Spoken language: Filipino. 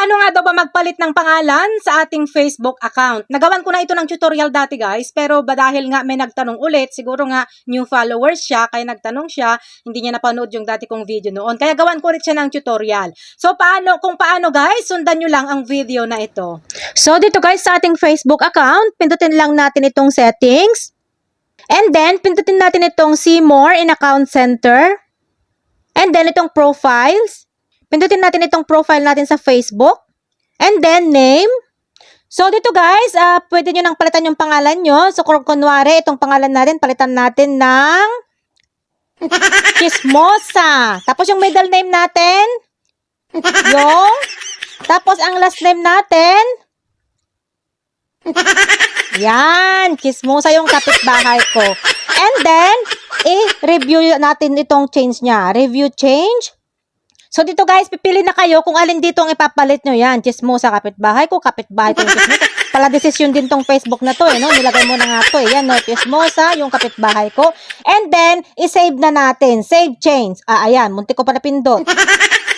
paano nga daw ba magpalit ng pangalan sa ating Facebook account? Nagawan ko na ito ng tutorial dati guys, pero ba dahil nga may nagtanong ulit, siguro nga new followers siya, kaya nagtanong siya, hindi niya napanood yung dati kong video noon. Kaya gawan ko ulit siya ng tutorial. So paano, kung paano guys, sundan nyo lang ang video na ito. So dito guys sa ating Facebook account, pindutin lang natin itong settings. And then, pindutin natin itong see more in account center. And then itong profiles. Pindutin natin itong profile natin sa Facebook. And then, name. So, dito guys, ah pwede nyo nang palitan yung pangalan nyo. So, kung kunwari, itong pangalan natin, palitan natin ng Chismosa. Tapos yung middle name natin, yung, tapos ang last name natin, yan, Chismosa yung kapitbahay ko. And then, i-review natin itong change niya. Review change. So dito guys, pipili na kayo kung alin dito ang ipapalit nyo. Yan, chismosa kapitbahay ko, kapitbahay ko chismosa. Pala desisyon din tong Facebook na to eh, no? Nilagay mo na nga to eh. Yan, no? Chismosa, yung kapitbahay ko. And then, i-save na natin. Save change. Ah, ayan, munti ko pa napindot.